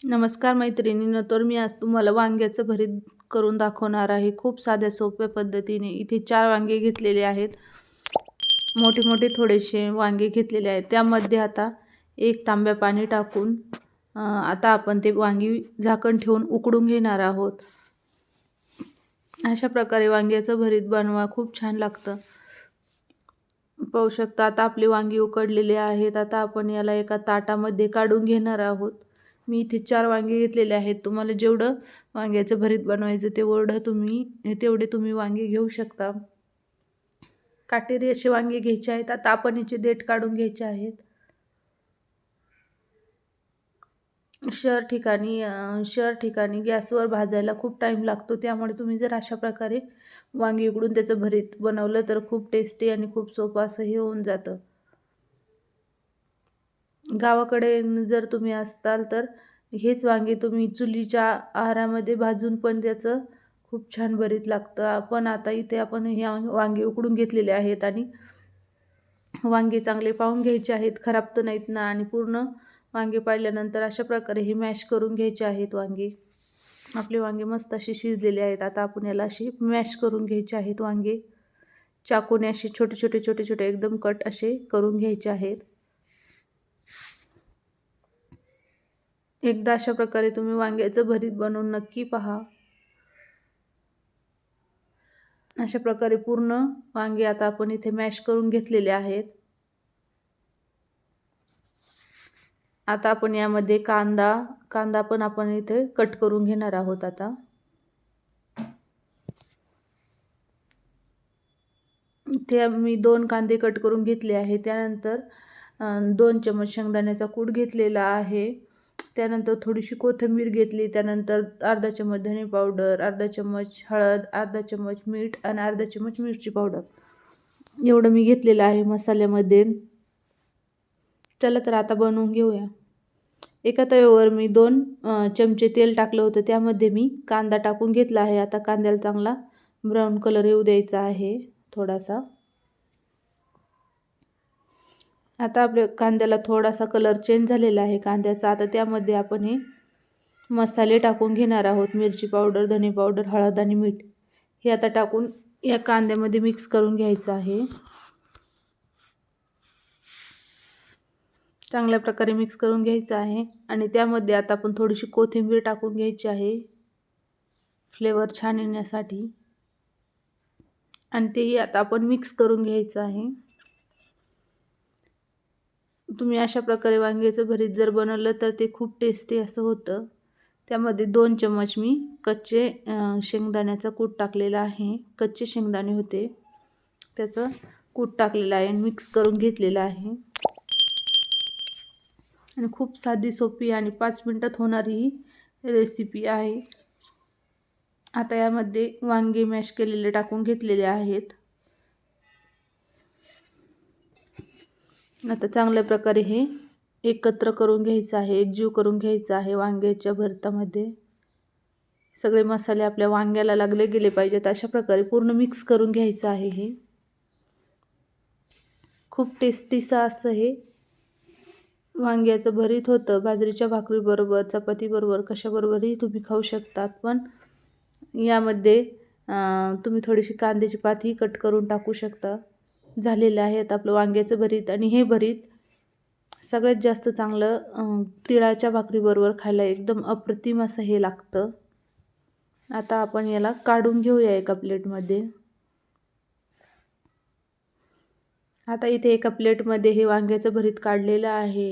नमस्कार मैत्रिणींनो तर मी आज तुम्हाला वांग्याचं भरीत करून दाखवणार आहे. खूप साध्या सोप्या पद्धतीने इथे चार वांगे घेतलेले आहेत. मोठे मोठे थोडेसे वांगे घेतलेले आहेत. त्यामध्ये आता एक तांब्या पाणी टाकून आता आपण ते वांगी झाकण ठेवून उकडून घेणार आहोत. अशा प्रकारे वांग्याचं भरीत बनवा. खूप छान लागतं. पाहू शकता आता आपली वांगी उकडलेली आहेत. आता आपण याला एका ताटामध्ये काढून घेणार आहोत. मी इथे चार वांगे घेतलेले आहेत. तुम्हाला जेवढं वांग्याचं भरीत बनवायचं तेवढं तुम्ही तेवढे तुम्ही वांगे घेऊ शकता. काटेरी असे वांगे घ्यायचे आहेत. आता आपण याचे देठ काढून घ्यायचे आहेत. शहर ठिकाणी शहर ठिकाणी गॅसवर भाजायला खूप टाईम लागतो. त्यामुळे तुम्ही जर अशा प्रकारे वांगी उकडून त्याचं भरीत बनवलं तर खूप टेस्टी आणि खूप सोपं असं हे होऊन जातं. गावाकडे जर तुम्ही असताल तर हेच वांगे तुम्ही चुलीच्या आहारामध्ये भाजून पण त्याचं खूप छान भरीत लागतं. आपण आता इथे आपण हे वांगे उकडून घेतलेले आहेत आणि वांगे चांगले पाहून घ्यायचे आहेत. खराब तर नाहीत ना आणि पूर्ण वांगे पाडल्यानंतर अशा प्रकारे हे मॅश करून घ्यायचे आहेत वांगे. आपले वांगे मस्त असे शिजलेले आहेत. आता आपण याला असे मॅश करून घ्यायचे आहेत वांगे. चाकूने असे छोटे छोटे छोटे छोटे एकदम कट असे करून घ्यायचे आहेत. एकदा अशा प्रकारे तुम्ही वांग्याचं भरीत बनवून नक्की पहा. अशा प्रकारे पूर्ण वांगे आता आपण इथे मॅश करून घेतलेले आहेत. आता आपण यामध्ये कांदा कांदा पण आपण इथे कट करून घेणार आहोत आता. इथे मी दोन कांदे कट करून घेतले आहे त्यानंतर दोन चमच शेंगदाण्याचा कूट घेतलेला आहे. त्यानंतर थोडीशी कोथिंबीर घेतली त्यानंतर अर्धा चम्मच धने पावडर अर्धा चम्मच हळद अर्धा चम्मच मीठ आणि अर्धा चम्मच मिरची पावडर एवढं मी घेतलेलं आहे मसाल्यामध्ये. चला तर आता बनवून घेऊया. एका तव्यावर मी दोन चमचे तेल टाकलं होतं. त्यामध्ये मी कांदा टाकून घेतला आहे. आता कांद्याला चांगला ब्राऊन कलर येऊ द्यायचा आहे थोडासा. आता आपल्या कांद्याला थोडासा कलर चेंज झालेला आहे कांद्याचा. आता त्यामध्ये आपण हे मसाले टाकून घेणार आहोत. मिरची पावडर धने पावडर हळद आणि मीठ. हे आता टाकून या कांद्यामध्ये मिक्स करून घ्यायचं आहे. चांगल्या प्रकारे मिक्स करून घ्यायचं आहे. आणि त्यामध्ये आता आपण थोडीशी कोथिंबीर टाकून घ्यायची आहे. फ्लेवर छान येण्यासाठी. आणि तेही आता आपण मिक्स करून घ्यायचं आहे. तुम्ही अशा प्रकारे वांग्याचं भरीत जर बनवलं तर ते खूप टेस्टी असं होतं. त्यामध्ये दोन चमच मी कच्चे शेंगदाण्याचा कूट टाकलेला आहे. कच्चे शेंगदाणे होते. त्याचं कूट टाकलेलं आहे मिक्स करून घेतलेलं आहे. आणि खूप साधी सोपी आणि पाच मिनटात होणारी ही रेसिपी आहे. आता यामध्ये वांगे मॅश केलेले टाकून घेतलेले आहेत. आता चांगल्या प्रकारे हे एकत्र करून घ्यायचं आहे एकजीव करून घ्यायचं आहे वांग्याच्या भरतामध्ये. सगळे मसाले आपल्या वांग्याला लागले गेले पाहिजेत अशा प्रकारे पूर्ण मिक्स करून घ्यायचं आहे हे. खूप टेस्टीचं असं हे. वांग्याचं भरीत होतं बाजरीच्या भाकरीबरोबर चपातीबरोबर कशाबरोबरही तुम्ही खाऊ शकतात पण यामध्ये तुम्ही थोडीशी कांद्याची पातही कट करून टाकू शकता. झालेलं आहेत आपलं वांग्याचं भरीत आणि हे भरीत सगळ्यात जास्त चांगलं तिळाच्या भाकरीबरोबर खायला एकदम अप्रतिम असं हे लागतं. आता आपण याला काढून घेऊया एका प्लेटमध्ये. आता इथे एका प्लेटमध्ये हे वांग्याचं भरीत काढलेलं आहे.